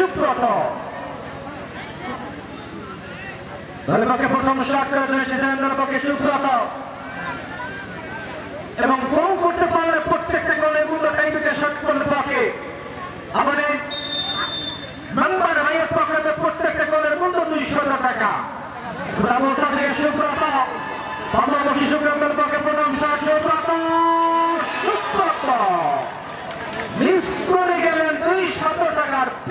সুব্রত। পক্ষে প্রথম শট সুব্রত। এবং গোল করতে পারলে প্রত্যেকটা গোলের মূল্য টাইমে শট করলে পক্ষে আমাদের মেম্বার ভাইয়ের পক্ষে প্রত্যেকটা গোলের মূল্য দুইশো টাকা। সুব্রত। বাংলাদেশি সুব্রতের পক্ষে প্রথম শট সুব্রত সুব্রত মিস করে গেলেন দুই শত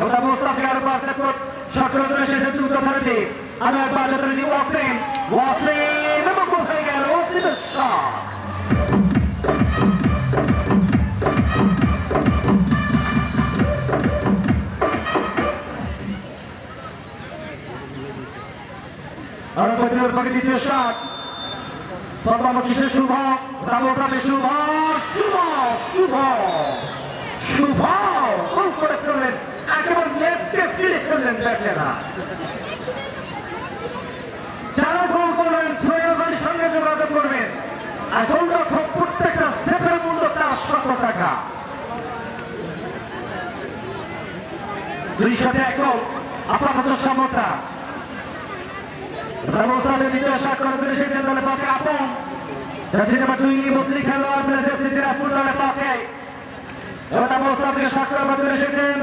ওটা মোস্তাফি আর পাশে সতেরো জন এসেছে দ্রুত ধরতে আমি একবার যথারীতি ওয়াসিম ওয়াসিম এবং হয়ে গেল, ওয়াসিমের শট। দ্বিতীয় শট। প্রথম শুভ শুভ শুভ শুভ শুভ গোল করে ফেললেন একেবারে ছিঁড়ে ফেললেন যারা গোল করলেন সৈয়দের সঙ্গে যোগাযোগ করবেন। আর গোলরক্ষক প্রত্যেকটা সেটের মূল্য চারশত টাকা। দুই সাথে একম আপাতত সমতা। ব্যবস্থাতে দ্বিতীয় শট করে তুলে এসেছেন দলের পক্ষে আপন। জার্সি নাম্বার দুই বদলি খেলোয়াড় তুলে এসেছে দিনাজপুর দলের পক্ষে। এবার ব্যবস্থা থেকে শট করে এসেছেন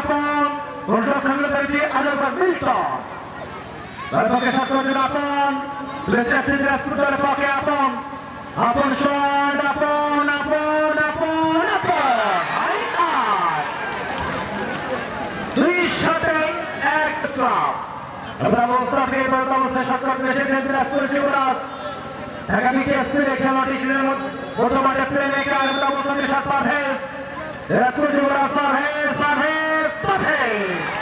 আপন। মিল্টন দলের পক্ষে শট করেছেন আপন এসেছে দিনাজপুর দলের পক্ষে আপন আপন শট আপন আপন আপন আপন দুই শটে এক ক্লাব আমরা মোস্তাফি এবার অবস্থায় সরকার এসেছেন দিনাজপুর যুবরাজ ঢাকা বিটিএসপির খেলোয়াড় ছিলেন বর্তমানে প্লে মেকার আমরা মোস্তাফি সাত পারভেজ দিনাজপুর যুবরাজ পারভেজ পারভেজ পারভেজ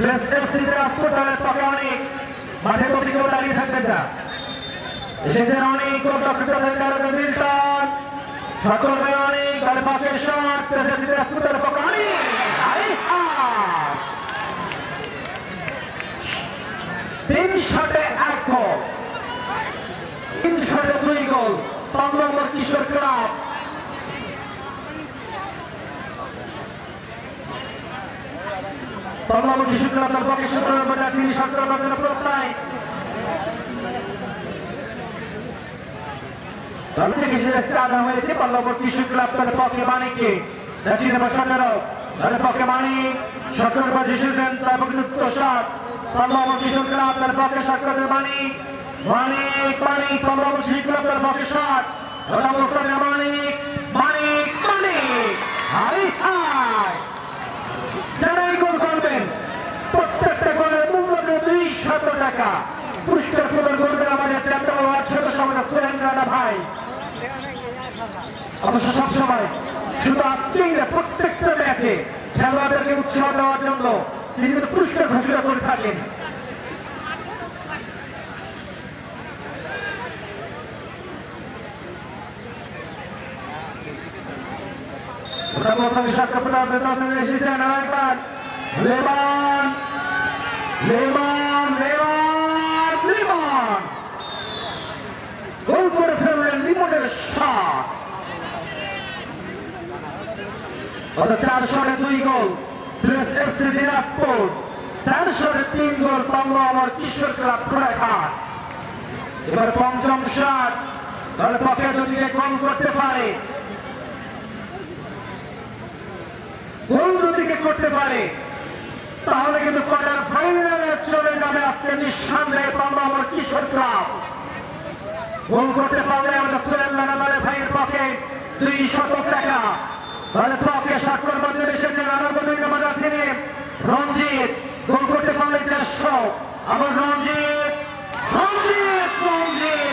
প্লেস এফসি দিনাজপুর দলের অনেক মাঠে প্রতি কেউ দাঁড়িয়ে থাকবেন না এসেছেন অনেক মিল্টন অনেক দলের পক্ষে শট প্লেস এফসি দিনাজপুর দলের পক্ষে অনেক। তিন শটে এক গোল তিন শটে দুই গোল পাঁচ নম্বর কিশোর ক্লাব। পাঁচ নম্বর কিশোর ক্লাব তার পক্ষে সতেরো নম্বর জার্সি সতেরো নম্বর প্রত্যয়। থেকে যে আদা হয়েছে পাঁচ নম্বর কিশোর ক্লাব তার পক্ষে মানিককে। জার্সি নম্বর সতেরো। তার পক্ষে মানিক, সতেরো নম্বর যিশু দেন তার পক্ষে যুক্ত সাত। পাল্লাবর কিশোর ক্লাব তার পক্ষে মানিক। মানিক মানিক পাল্লাবর কিশোর ক্লাব তার পক্ষে ষাট অবস্থানে মানিক মানিক মানিক। হাই হাই যারা এই গোল করবেন প্রত্যেকটা গোলের মূল্য দুই টাকা পুরস্কার প্রদান করবেন আমাদের ওয়ার্ড সদস্য আমাদের সোহেন রানা ভাই। অবশ্য সবসময় শুধু আজকেই প্রত্যেকটা ম্যাচে খেলোয়াড়দেরকে উৎসাহ দেওয়ার জন্য তিনি কিন্তু পুরস্কার ঘোষণা করে থাকেন। এসেছেন আরেকবার লেবান লেবান লেবান গোল করে ফেললেন লিমনের শট অর্থাৎ চার শটে দুই গোল প্লেস এফসি দিনাজপুর। চার শটে তিন গোল পাবলো আমার কিশোর ক্লাব এবার পঞ্চম শট দলের পক্ষে যদি গোল করতে পারে তাহলে কিন্তু কোয়ার্টার ফাইনালে চলে যাবে আজকে নিঃসন্দেহে পাল্লা আমার কিশোর ক্লাব। গোল করতে পারলে আমাদের সোহেল নানাবারে ভাইয়ের পক্ষে দুই শত টাকা। তাহলে পক্ষে স্বাক্ষর মধ্যে এসেছে নানাবদুল্লা বাজার থেকে রঞ্জিত গোল আমার রঞ্জিত রঞ্জিত রঞ্জিত